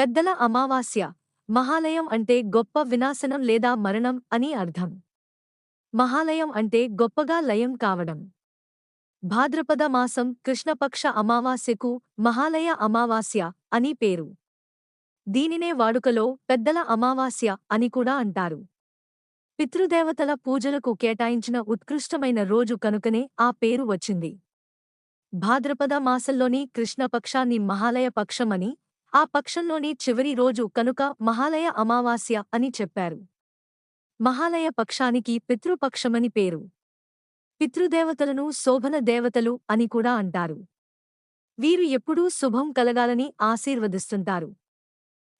పెద్దల అమావాస్య. మహాలయం అంటే గొప్ప వినాశనం లేదా మరణం అని అర్థం. మహాలయం అంటే గొప్పగా లయం కావడం. భాద్రపద మాసం కృష్ణపక్ష అమావాస్యకు మహాలయ అమావాస్య అని పేరు. దీనినే వాడుకలో పెద్దల అమావాస్య అని కూడా అంటారు. పితృదేవతల పూజలకు కేటాయించిన ఉత్కృష్టమైన రోజు కనుకనే ఆ పేరు వచ్చింది. భాద్రపద మాసంలోని కృష్ణపక్షాన్ని మహాలయ పక్షమని ఆ పక్షంలోని చివరి రోజు కనుక మహాలయ అమావాస్య అని చెప్పారు. మహాలయ పక్షానికి పితృపక్షమని పేరు. పితృదేవతలను శోభన దేవతలు అని కూడా అంటారు. వీరు ఎప్పుడూ శుభం కలగాలని ఆశీర్వదిస్తుంటారు.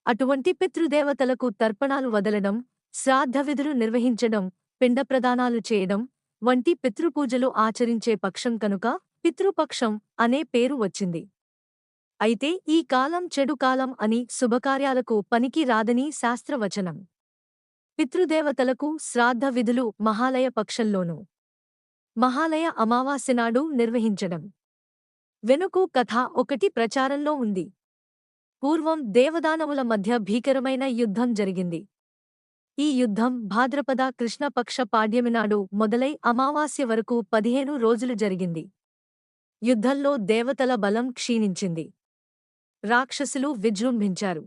అటువంటి పితృదేవతలకు తర్పణాలు వదలడం శ్రాద్ధవిధులు నిర్వహించడం పిండప్రదానాలు చేయడం వంటి పితృపూజలు ఆచరించే పక్షం కనుక పితృపక్షం అనే పేరు వచ్చింది. అయితే ఈ కాలం చెడు కాలం అని శుభకార్యాలకు పనికి రాదని శాస్త్రవచనం. పితృదేవతలకు శ్రాద్ధ విధులు మహాలయ పక్షంలోనూ. మహాలయ అమావాస్యనాడు నిర్వహించడం. వెనుకు కథ ఒకటి ప్రచారంలో ఉంది. పూర్వం దేవదానవుల మధ్య భీకరమైన యుద్ధం జరిగింది. ఈ యుద్ధం భాద్రపద కృష్ణపక్ష పాడ్యమినాడు మొదలై అమావాస్య వరకు పదిహేను రోజులు జరిగింది. యుద్ధంలో దేవతల బలం క్షీణించింది. రాక్షసులు విజృంభించారు.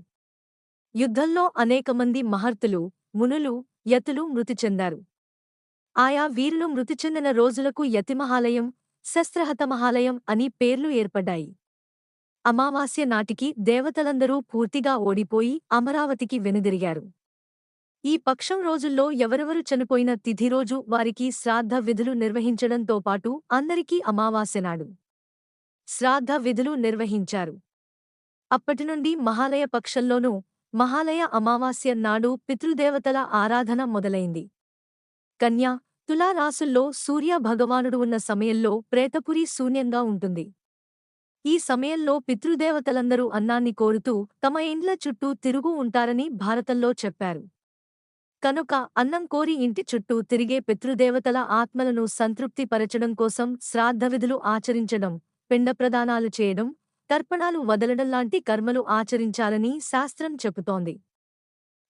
యుద్ధంలో అనేకమంది మహర్తులు మునులు యతులు మృతి చెందారు. ఆయా వీరులు మృతి చెందిన రోజులకు యతిమహాలయం శస్త్రహతమహాలయం అని పేర్లు ఏర్పడ్డాయి. అమావాస్య నాటికి దేవతలందరూ పూర్తిగా ఓడిపోయి అమరావతికి వెనుదిరిగారు. ఈ పక్షం రోజుల్లో ఎవరెవరు చనిపోయిన తిథి రోజు వారికి శ్రాద్ధ విధులు నిర్వహించడంతో పాటు అందరికీ అమావాస్యనాడు శ్రాద్ధ విధులు నిర్వహించారు. అప్పటినుండి మహాలయ పక్షంలోనూ మహాలయ అమావాస్య నాడు పితృదేవతల ఆరాధన మొదలైంది. కన్యా తులారాసుల్లో సూర్య భగవానుడు ఉన్న సమయంలో ప్రేతపురి శూన్యంగా ఉంటుంది. ఈ సమయంలో పితృదేవతలందరూ అన్నాన్ని కోరుతూ తమ ఇండ్ల చుట్టూ తిరుగు ఉంటారని భారతంలో చెప్పారు. కనుక అన్నం కోరి ఇంటి చుట్టూ తిరిగే పితృదేవతల ఆత్మలను సంతృప్తిపరచడం కోసం శ్రాద్ధవిధులు ఆచరించడం పిండప్రదానాలు చేయడం తర్పణాలు వదలడం లాంటి కర్మలు ఆచరించాలని శాస్త్రం చెబుతోంది.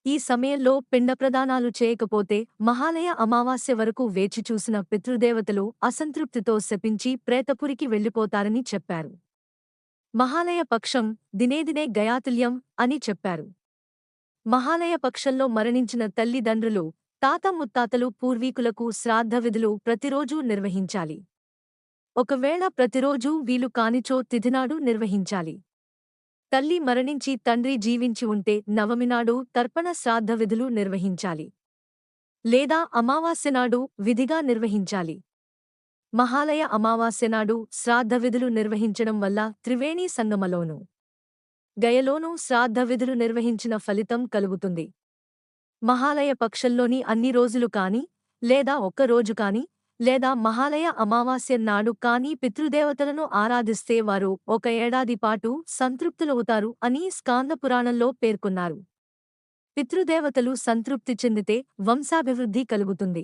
ఈ సమయంలో పిండప్రదానాలు చేయకపోతే మహాలయ అమావాస్య వరకు వేచి చూసిన పితృదేవతలు అసంతృప్తితో శపించి ప్రేతపురికి వెళ్ళిపోతారని చెప్పారు. మహాలయ పక్షం దినేదినే గయాతుల్యం అని చెప్పారు. మహాలయ పక్షంలో మరణించిన తల్లిదండ్రులు తాత ముత్తాతలు పూర్వీకులకు శ్రాద్ధ విధులు ప్రతిరోజూ నిర్వహించాలి. ఒకవేళ ప్రతిరోజూ వీలు కానిచో తిథినాడు నిర్వహించాలి. తల్లి మరణించి తండ్రి జీవించి ఉంటే నవమినాడు తర్పణ శ్రాద్ధవిధులు నిర్వహించాలి. లేదా అమావాస్యనాడు విధిగా నిర్వహించాలి. మహాలయ అమావాస్యనాడు శ్రాద్ధవిధులు నిర్వహించడం వల్ల త్రివేణీ సంగమలోనూ గయలోనూ శ్రాద్ధవిధులు నిర్వహించిన ఫలితం కలుగుతుంది. మహాలయ పక్షంలోని అన్ని రోజులు కాని లేదా ఒక్క రోజు కాని లేదా మహాలయ అమావాస్య నాడు కానీ పితృదేవతలను ఆరాధిస్తే వారు ఒక ఏడాది పాటు సంతృప్తులవుతారు అని స్కాందపురాణంలో పేర్కొన్నారు. పితృదేవతలు సంతృప్తి చెందితే వంశాభివృద్ధి కలుగుతుంది.